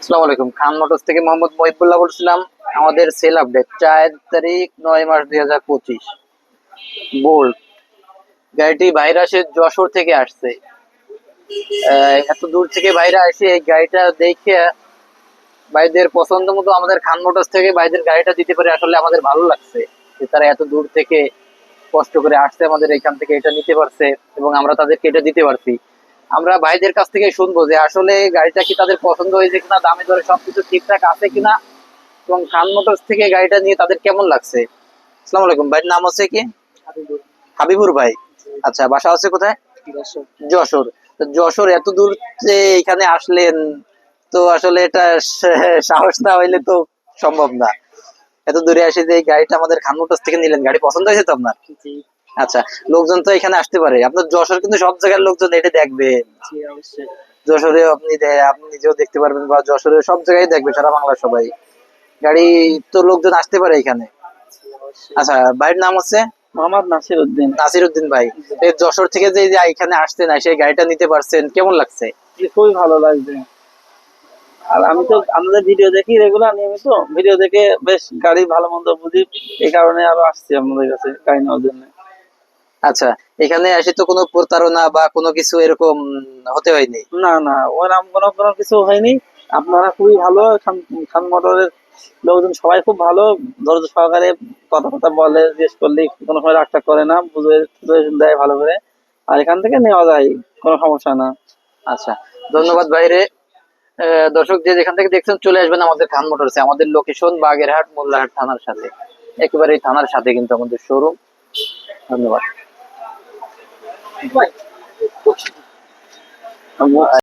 আসসালামু আলাইকুম। খান মোটরস থেকে মোহাম্মদ মহিবুল্লাহ বলছিলাম, আমাদের সেল আপডেট চার তারিখ নয় মাস দুই হাজার পঁচিশ। বোল্ট গাড়িটি ভাইরাসের যশোর থেকে আসছে। এত দূর থেকে বাইরে আসে এই গাড়িটা দেখে ভাইদের পছন্দ মতো আমাদের খান মোটরস থেকে ভাইদের গাড়িটা দিতে পারে, আসলে আমাদের ভালো লাগছে। যে তারা এত দূর থেকে কষ্ট করে আসছে আমাদের এখান থেকে, এটা নিতে পারছে এবং আমরা তাদেরকে এটা দিতে পারছি। আমরা ভাইদের কাছ থেকে শুনব যে আসলে গাড়িটা কি তাদের পছন্দ হয়েছে কিনা দামে দরে সবকিছু ঠিকঠাক আছে কিনা এবং খান মোটরস থেকে গাড়িটা নিয়ে তাদের কেমন লাগছে? আসসালামু আলাইকুম ভাইয়ের নাম হচ্ছে কি? হাবিবুর। ভাই। আচ্ছা বাসা হচ্ছে কোথায়? যশোর। যশোর। এত দূর যে এখানে আসলেন তো আসলে এটা সাহস না হইলে তো সম্ভব না। এত দূরে আসে যে গাড়িটা আমাদের খান মোটরস থেকে নিলেন গাড়ি পছন্দ হয়েছে তো আপনার? আচ্ছা লোকজন তো এখানে আসতে পারে। আপনার যশোর কিন্তু সব জায়গার লোকজন এটা দেখবে। যশোরে আপনি আপনি নিজেও দেখতে পারবেন বা যশোরে সব জায়গায় দেখবে সারা বাংলা সবাই। গাড়ি তো লোকজন আসতে পারে এখানে। আচ্ছা ভাইয়ের নাম হচ্ছে? মোহাম্মদ নাসির উদ্দিন নাসির উদ্দিন ভাই যশোর থেকে যে যে এখানে আসছেন সেই গাড়িটা নিতে পারছেন কেমন লাগছে? খুবই ভালো লাগছে। আর আমি তো আমাদের ভিডিও দেখি রেগুলার নিয়মিত। ভিডিও দেখে বেশ গাড়ি ভালো মন্দ বুঝি। এই কারণে আরও আসছি আপনাদের কাছে গাড়ি নেওয়ার জন্য। আচ্ছা এখানে এসে তো কোনো প্রতারণা বা কোনো কিছু এরকম হতে হয়নি? না না ওরকম কোনো কোনো কিছু হয়নি। আপনারা খুবই ভালো খান মোটরের লোকজন সবাই খুব ভালো। ধৈর্য সহকারে কথা কথা বলে জিজ্ঞেস করলে কোনো সময় রাগটা করে না বুঝে দেয় ভালো করে। আর এখান থেকে নেওয়া যায় কোনো সমস্যা না। আচ্ছা ধন্যবাদ বাইরে আহ, দর্শক যে যেখান থেকে দেখছেন চলে আসবেন আমাদের খান মোটরসে আমাদের লোকেশন বাগেরহাট মোল্লাহাট থানার সাথে। একেবারে এই থানার সাথে কিন্তু আমাদের শোরুম ধন্যবাদ। Right. What you do. And what